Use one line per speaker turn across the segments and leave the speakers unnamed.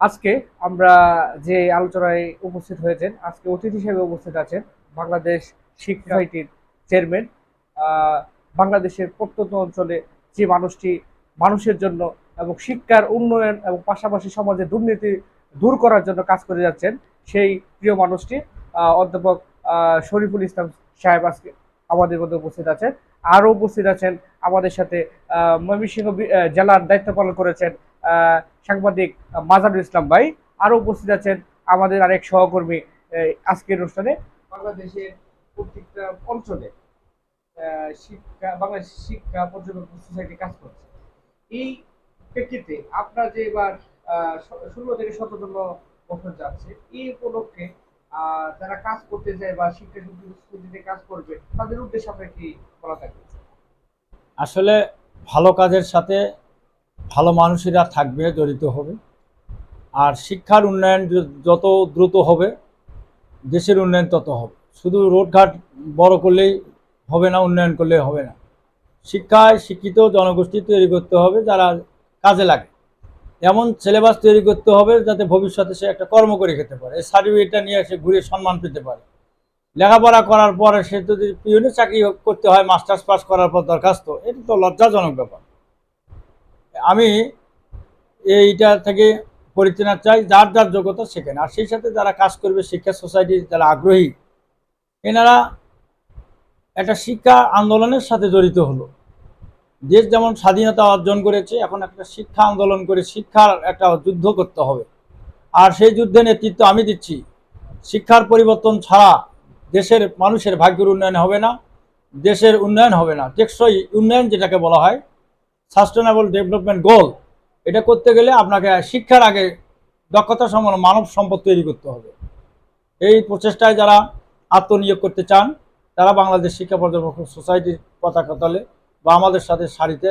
আজকে আমরা যে আলোচনায় উপস্থিত হয়েছেন, আজকে অতিথি হিসেবে উপস্থিত আছেন বাংলাদেশ শিক্ষা সোসাইটির চেয়ারম্যান বাংলাদেশের প্রত্যন্ত অঞ্চলে যে মানুষটি মানুষের জন্য এবং শিক্ষার উন্নয়ন এবং পাশাপাশি সমাজে দুর্নীতি দূর করার জন্য কাজ করে যাচ্ছেন, সেই প্রিয় মানুষটি অধ্যাপক শরীফুল ইসলাম সাহেব আজকে আমাদের মধ্যে উপস্থিত আছেন। আরও উপস্থিত আছেন আমাদের সাথে ময়মনসিংহ জেলার দায়িত্ব পালন করেছেন সাংবাদিক মাজারুল ইসলাম ভাই। আরও উপস্থিত আছেন আমাদের আরেক সহকর্মী আজকের অনুষ্ঠানে। বাংলাদেশের প্রত্যেকটা অঞ্চলে শিক্ষা, বাংলাদেশ শিক্ষা পর্যবেক্ষণ সোসাইটি কাজ করছে। এই প্রেক্ষিতে আপনার যে এবার ষোলো থেকে সতেরোতম বছর যাচ্ছে এই উপলক্ষে যারা কাজ করতে যায় বা শিক্ষা সংস্কৃতিতে কাজ করবে, তাদের উদ্দেশ্যে আপনার কি বলা থাকবে?
আসলে ভালো কাজের সাথে ভালো মানুষেরা থাকবে, জড়িত হবে। আর শিক্ষার উন্নয়ন যত দ্রুত হবে, দেশের উন্নয়ন তত হবে। শুধু রোডঘাট বড় করলেই হবে না, উন্নয়ন করলে হবে না। শিক্ষায় শিক্ষিত জনগোষ্ঠী তৈরি করতে হবে, যারা কাজে লাগে। এমন সিলেবাস তৈরি করতে হবে, যাতে ভবিষ্যতে সে একটা কর্ম করে খেতে পারে। এই সার্টিফিকেটটা নিয়ে সে ঘুরে সম্মান পেতে পারে। লেখাপড়া করার পরে সে যদি পিওনে চাকরি করতে হয় মাস্টার্স পাস করার পর দরখাস্ত, এটা তো লজ্জাজনক ব্যাপার। আমি এইটা থেকে পরিচালনা চাই, যার যার যোগ্যতা শেখেন আর সেই সাথে যারা কাজ করবে, শিক্ষা সোসাইটি যারা আগ্রহী, এনারা একটা শিক্ষা আন্দোলনের সাথে জড়িত হলো। দেশ যেমন স্বাধীনতা অর্জন করেছে, এখন একটা শিক্ষা আন্দোলন করে শিক্ষার একটা যুদ্ধ করতে হবে। আর সেই যুদ্ধে নেতৃত্ব আমি দিচ্ছি। শিক্ষার পরিবর্তন ছাড়া দেশের মানুষের ভাগ্যের উন্নয়ন হবে না, দেশের উন্নয়ন হবে না। টেকসই উন্নয়ন যেটাকে বলা হয় সাস্টেনেবল ডেভেলপমেন্ট গোল এটা করতে গেলে আপনাকে শিক্ষার আগে দক্ষতা সম্পন্ন মানব সম্পদ তৈরি করতে হবে। এই প্রচেষ্টায় যারা আত্মনিয়োগ করতে চান তারা বাংলাদেশ শিক্ষা পর্যবেক্ষক সোসাইটির পতাকা তলে বা আমাদের সাথে সারিতে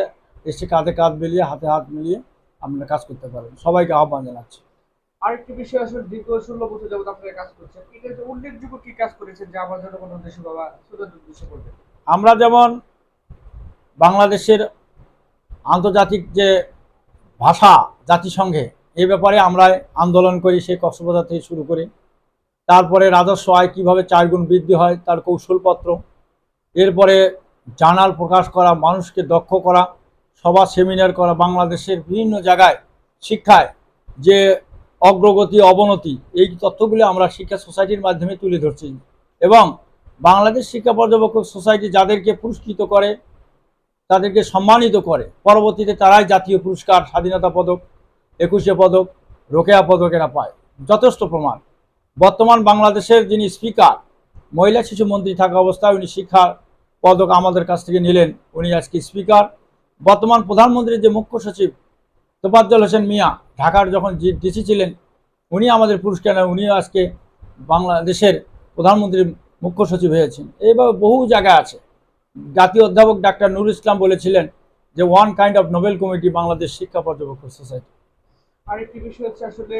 এসে কাঁধে কাঁধ মিলিয়ে হাতে হাত মিলিয়ে আপনারা কাজ করতে পারেন সবাইকে আহ্বান জানাচ্ছি।
আরেকটি বিষয় আসলে দীর্ঘ ষোলো বছর যাবত আপনারা কাজ করছেন। এটা উল্লেখযোগ্য কি কাজ করেছেন যে আমার জন্য কোনো বাবা সুযোগ
আমরা যেমন বাংলাদেশের আন্তর্জাতিক যে ভাষা জাতিসংঘে এই ব্যাপারে আমরা আন্দোলন করি, সেই কক্সবাজার থেকে শুরু করি। তারপরে রাজস্ব আয় কীভাবে চারগুণ বৃদ্ধি হয়, তার কৌশলপত্র। এরপরে জার্নাল প্রকাশ করা, মানুষকে দক্ষ করা, সভা, সেমিনার করা, বাংলাদেশের বিভিন্ন জায়গায় শিক্ষায় যে অগ্রগতি, অবনতি, এই তথ্যগুলি আমরা শিক্ষা সোসাইটির মাধ্যমে তুলে ধরছি। এবং বাংলাদেশ শিক্ষা পর্যবেক্ষক সোসাইটি যাদেরকে পুরস্কৃত করে তাদেরকে সম্মানিত করে। পরবর্তীতে তারাই জাতীয় পুরস্কার, স্বাধীনতা পদক, একুশে পদক, রোকেয়া পদক এরা পায়। যথেষ্ট প্রমাণ। বর্তমান বাংলাদেশের যিনি স্পিকার, মহিলা শিশু মন্ত্রী থাকা অবস্থায় উনি শিক্ষা পদক আমাদের কাছ থেকে নিলেন। উনি আজকে স্পিকার। বর্তমান প্রধানমন্ত্রীর যে মুখ্য সচিব, তোফাজ্জল হোসেন মিয়া, ঢাকার যখন ডিসি ছিলেন, উনি আমাদের পুরস্কার উনি আজকে বাংলাদেশের প্রধানমন্ত্রীর মুখ্য সচিব হয়েছেন। এইভাবে বহু জায়গায় আছে। জাতীয় অধ্যাপক ডাক্তার নুর ইসলাম বলেছিলেন যে one kind of Nobel committee Bangladesh শিক্ষা পর্যবেক্ষক সোসাইটি
আরেকটি বিষয় হচ্ছে আসলে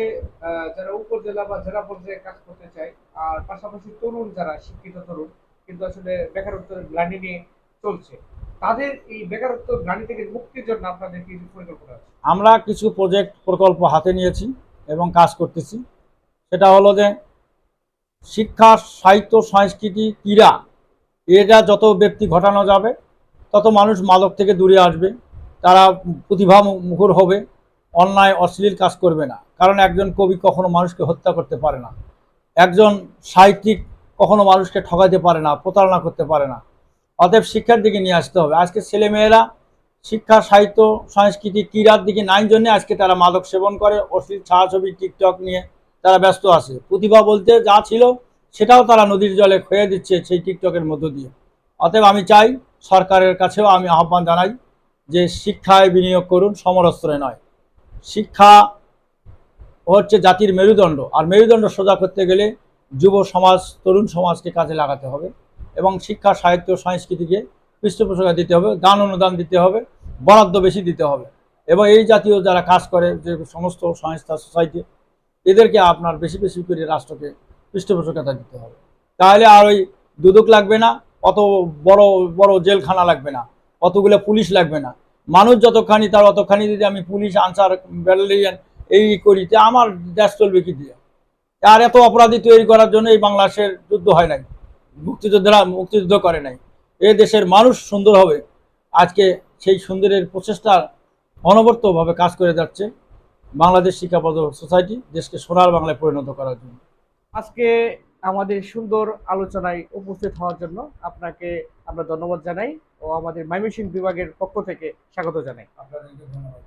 যারা উপজেলা বা জেলা পর্যায়ে কাজ করতে চায় আর পাশাপাশি তরুণ যারা শিক্ষিত তরুণ কিন্তু আসলে বেকারত্বের গ্লানি নিয়ে চলছে তাদের এই বেকারত্ব গ্লানি থেকে মুক্তির জন্য আপনাদের কি পরিকল্পনা আছে?
আমরা কিছু প্রজেক্ট প্রকল্প হাতে নিয়েছি এবং কাজ করতেছি। সেটা হলো যে শিক্ষা সাহিত্য সংস্কৃতি ক্রীড়া এটা যত ব্যক্তি ঘটানো যাবে, তত মানুষ মাদক থেকে দূরে আসবে। তারা প্রতিভা মুখর হবে, অন্যায়, অশ্লীল কাজ করবে না। কারণ একজন কবি কখনো মানুষকে হত্যা করতে পারে না। একজন সাহিত্যিক কখনো মানুষকে ঠকাইতে পারে না, প্রতারণা করতে পারে না। অতএব শিক্ষার দিকে নিয়ে আসতে হবে। আজকে ছেলেমেয়েরা শিক্ষা, সাহিত্য, সংস্কৃতি, ক্রীড়ার দিকে নাই জন্য আজকে তারা মাদক সেবন করে, অশ্লীল ছায়াছবি, টিকটক নিয়ে তারা ব্যস্ত আছে। প্রতিভা বলতে যা ছিল সেটাও তারা নদীর জলে খুঁয়ে দিচ্ছে সেই টিকটকের মধ্য দিয়ে। অতএব আমি চাই সরকারের কাছেও আমি আহ্বান জানাই যে শিক্ষায় বিনিয়োগ করুন, সমরস্ত্রে নয়। শিক্ষা হচ্ছে জাতির মেরুদণ্ড, আর মেরুদণ্ড সোজা করতে গেলে যুব সমাজ, তরুণ সমাজকে কাজে লাগাতে হবে এবং শিক্ষা, সাহিত্য, সংস্কৃতিকে পৃষ্ঠপোষকতা দিতে হবে, দান, অনুদান দিতে হবে, বরাদ্দ বেশি দিতে হবে এবং এই জাতীয় যারা কাজ করে, যে সমস্ত সংস্থা, সোসাইটি, এদেরকে আপনার বেশি বেশি করে রাষ্ট্রকে পৃষ্ঠপোষকতা দিতে হবে। তাহলে আর ওই দুদক লাগবে না, অত বড় বড় জেলখানা লাগবে না, অতগুলো পুলিশ লাগবে না। মানুষ যতখানি, তার অতখানি যদি আমি পুলিশ, আনসার, ব্যাটালিয়ান এই করি, তা আমার দেশ চলবে কি দিয়ে? আর এত অপরাধী তৈরি করার জন্য এই বাংলাদেশের যুদ্ধ হয় নাই, মুক্তিযোদ্ধারা মুক্তিযুদ্ধ করে নাই। এ দেশের মানুষ সুন্দর হবে। আজকে সেই সুন্দরের প্রচেষ্টা অনবর্তভাবে কাজ করে যাচ্ছে বাংলাদেশ শিক্ষাপদ সোসাইটি দেশকে সোনার বাংলায় পরিণত করার জন্য।
আজকে আমাদের সুন্দর আলোচনায় উপস্থিত হওয়ার জন্য আপনাকে আমরা ধন্যবাদ জানাই ও আমাদের মাইমেশিন বিভাগের পক্ষ থেকে স্বাগত জানাই।
আপনাদেরকে ধন্যবাদ।